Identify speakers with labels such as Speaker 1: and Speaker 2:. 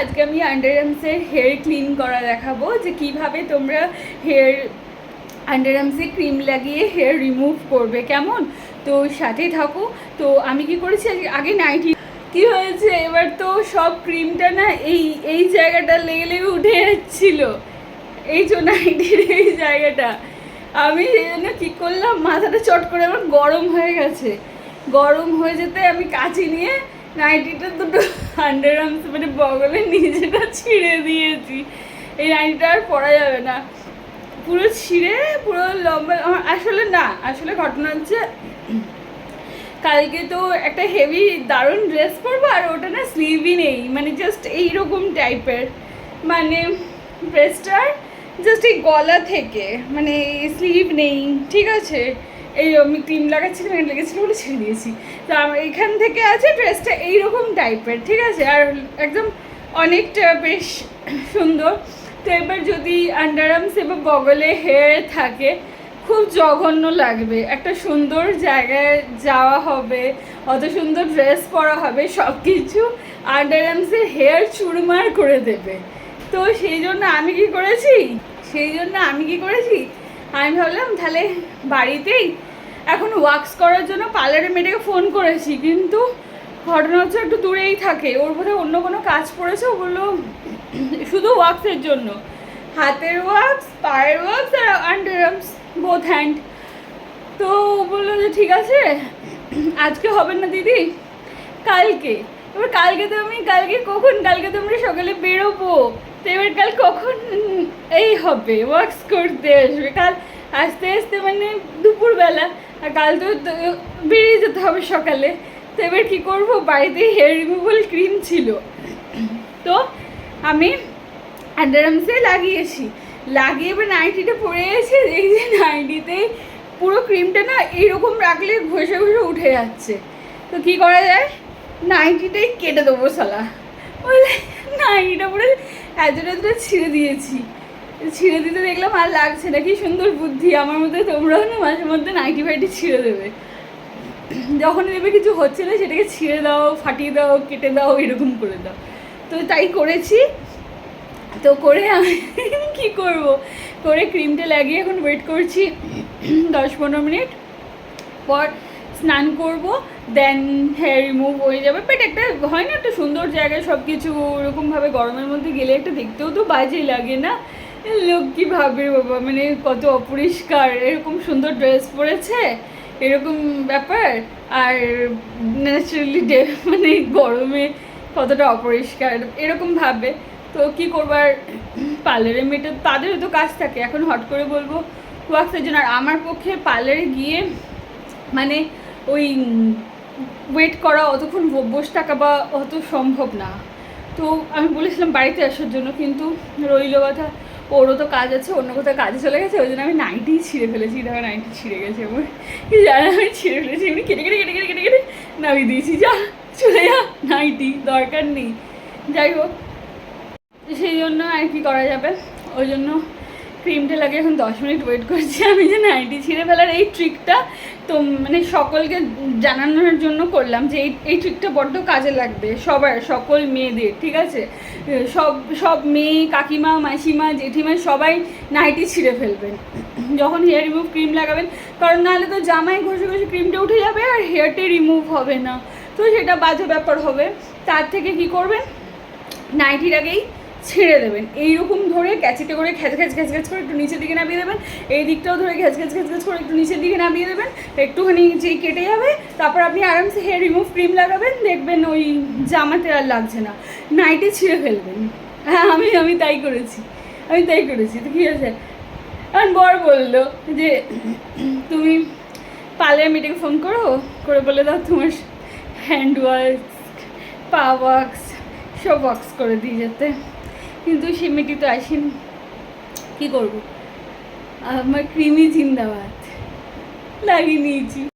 Speaker 1: আজকে আমি আন্ডারআর্মসের hair clean করা দেখাবো যে কীভাবে তোমরা হেয়ার আন্ডারআর্মসে ক্রিম লাগিয়ে হেয়ার রিমুভ করবে, কেমন? তো সাথেই থাকো। তো আমি কি করেছি? আগে নাইটি কি হয়েছে? এবার তো সব ক্রিমটা না এই এই জায়গাটা লেগে লেগে উঠে যাচ্ছিল। এই যে নাইটির এই জায়গাটা। আমি এই জন্য কী করলাম? মাথাটা চট করে আমার গরম হয়ে গেছে। গরম হয়ে যেতে আমি কাচি নিয়ে নাইটিটা দুটো আন্ডার আর্মস মানে বগলের নিচেটা ছিঁড়ে দিয়েছি। এই নাইটিটা আর পরা যাবে না। পুরো ছিঁড়ে, পুরো লম্বা আসলে না, আসলে ঘটনা হচ্ছে, কালকে তো একটা হেভি দারুণ ড্রেস পরবো আর ওটা না স্লিভই নেই মানে জাস্ট এইরকম টাইপের মানে ড্রেসটার জাস্ট এই গলা থেকে মানে স্লিভ নেই, ঠিক আছে? এই আমি ক্রিম লাগাচ্ছিলাম, এখানে লেগেছিলো বলে ছেড়ে দিয়েছি। তো এখান থেকে আছে ড্রেসটা এইরকম টাইপের, ঠিক আছে? আর একদম অনেকটা বেশ সুন্দর। তো এবার যদি আন্ডারআর্মস এবার বগলে হেয়ার থাকে, খুব জঘন্য লাগবে। একটা সুন্দর জায়গায় যাওয়া হবে, অত সুন্দর ড্রেস পরা হবে সব কিছু আন্ডারআর্মসের হেয়ার চুরমার করে দেবে। তো সেই জন্য আমি কি করেছি? সেই জন্য আমি কি করেছি? আমি ভাবলাম, তাহলে বাড়িতেই এখন ওয়াক্স করার জন্য পার্লারের মেয়েটাকে ফোন করেছি, কিন্তু ঘটনা হচ্ছে একটু দূরেই থাকে। ওর বোধহয় অন্য কোনো কাজ পড়েছে ওগুলো শুধু ওয়াক্সের জন্য। হাতের ওয়াক্স পায়ের ওয়াক্স আর আন্ডার বোথ হ্যান্ড তো বলল যে, ঠিক আছে, আজকে হবে না দিদি, কালকে। এবার কালকে তো আমি, কালকে কখন? কালকে তো আমরা সকালে বেরোবো। তো এবার কাল কখন? এই হবে ওয়াক্স করতে আসবে। কাল আস্তে আস্তে মানে দুপুরবেলা, আর কাল তো বেরিয়ে যেতে হবে সকালে। তো এবার কী করব? বাড়িতে হেয়ার রিমুভাল ক্রিম ছিল। তো আমি আন্ডারআর্মসে লাগিয়েছি। লাগিয়ে এবার নাইটিটা পরে এই যে নাইটিতে পুরো ক্রিমটা না এইরকম রাখলে ঘষে ঘষে উঠে যাচ্ছে। তো কি করা যায়? নাইটিটাই কেটে দেবো সালা বলে, নাইটিটা পুরো এতটা ছিঁড়ে দিয়েছি। ছিঁড়ে দিতে দেখলাম আর লাগছে না, কি সুন্দর বুদ্ধি। আমার মধ্যে তোমরাও না মাঝে মধ্যে নাইটি ফাইটি ছিঁড়ে দেবে। যখন দেখবে কিছু হচ্ছে না, সেটাকে ছিঁড়ে দাও, ফাটিয়ে দাও, কেটে দাও, এরকম করে দাও। তো তাই করেছি। তো করে আমি কী করব? করে ক্রিমটা লাগিয়ে এখন ওয়েট করছি দশ পনেরো মিনিট। পর স্নান করব দেন হেয়ার রিমুভ হয়ে যাবে। বাট একটা, হয় না একটা সুন্দর জায়গায় সব কিছু ওরকমভাবে গরমের মধ্যে গেলে একটা দেখতেও তো বাজে লাগে না? লোক কী ভাবে বাবা মানে কত অপরিষ্কার, এরকম সুন্দর ড্রেস পরেছে, এরকম ব্যাপার। আর ন্যাচারালি ডে মানে গরমে কতটা অপরিষ্কার, এরকম ভাবে। তো কী করবার পার্লারে মেয়েটা তাদেরও তো কাজ থাকে। এখন হট করে বলব ওয়াক্সের জন্য। আর আমার পক্ষে পার্লারে গিয়ে মানে ওই ওয়েট করা অতক্ষণ বসে থাকা বা অত সম্ভব না। তো আমি বলেছিলাম বাড়িতে আসার জন্য, কিন্তু রইল কথা, ওরও তো কাজ আছে, অন্য কোথাও কাজে চলে গেছে, ওই জন্য আমি নাইটিই ছিঁড়ে ফেলেছি দেখো নাইটি ছিঁড়ে গেছে আমার। জানি, আমি ছিঁড়ে ফেলেছি, এমনি কেটে কেটে কেটে কেটে কেটে কেটে নামিয়ে দিয়েছি, যা, চলে যা নাইটি দরকার নেই। যাই হোক, সেই জন্য আর কি করা যাবে, ওই জন্য ক্রিমটা লাগে এখন দশ মিনিট ওয়েট করছি। আমি যে নাইটি ছিঁড়ে ফেলার এই ট্রিকটা তো মানে সকলকে জানানোর জন্য করলাম যে এই এই ট্রিকটা বড্ড কাজে লাগবে। সবার, সকল মেয়েদের, ঠিক আছে? সব সব মেয়ে, কাকিমা, মাসিমা, জেঠিমা সবাই নাইটি ছিঁড়ে ফেলবেন। যখন হেয়ার রিমুভ ক্রিম লাগাবেন, কারণ নাহলে তো জামায় ঘষে ঘষে ক্রিমটা উঠে যাবে আর হেয়ারটা রিমুভ হবে না। তো সেটা বাজে ব্যাপার হবে। তার থেকে কি করবেন? নাইটির আগেই ছেড়ে দেবেন। এইরকম ধরে ক্যাচিতে করে খ্যাচ খ্যাচ খ্যাচ খ্যাচ করে একটু নিচের দিকে নামিয়ে দেবেন। এই দিকটাও ধরে খ্যাচ খ্যাচ খ্যাচ খ্যাচ করে একটু নিচের দিকে নামিয়ে দেবেন। একটুখানি যেই কেটে যাবে, তারপর আপনি আরামসে হেয়ার রিমুভ ক্রিম লাগাবেন, দেখবেন ওই জামাতে আর লাগছে না। নাইটে ছিঁড়ে ফেলবেন। হ্যাঁ আমি আমি তাই করেছি। আমি তাই করেছি। তো কী আছে আমার বর বলল যে, তুমি পার্লার মেয়েটাকে ফোন করো, করে বলে দাও তোমার হ্যান্ড ওয়ার্কস পা ওয়ার্কস সব ওয়ার্কস করে দিয়ে যেতে। কিন্তু সে মেয়েটি তো আসেনি। কী করব? আমার ক্রিমি জিন্দাবাদ। লাগিয়ে নিয়েছি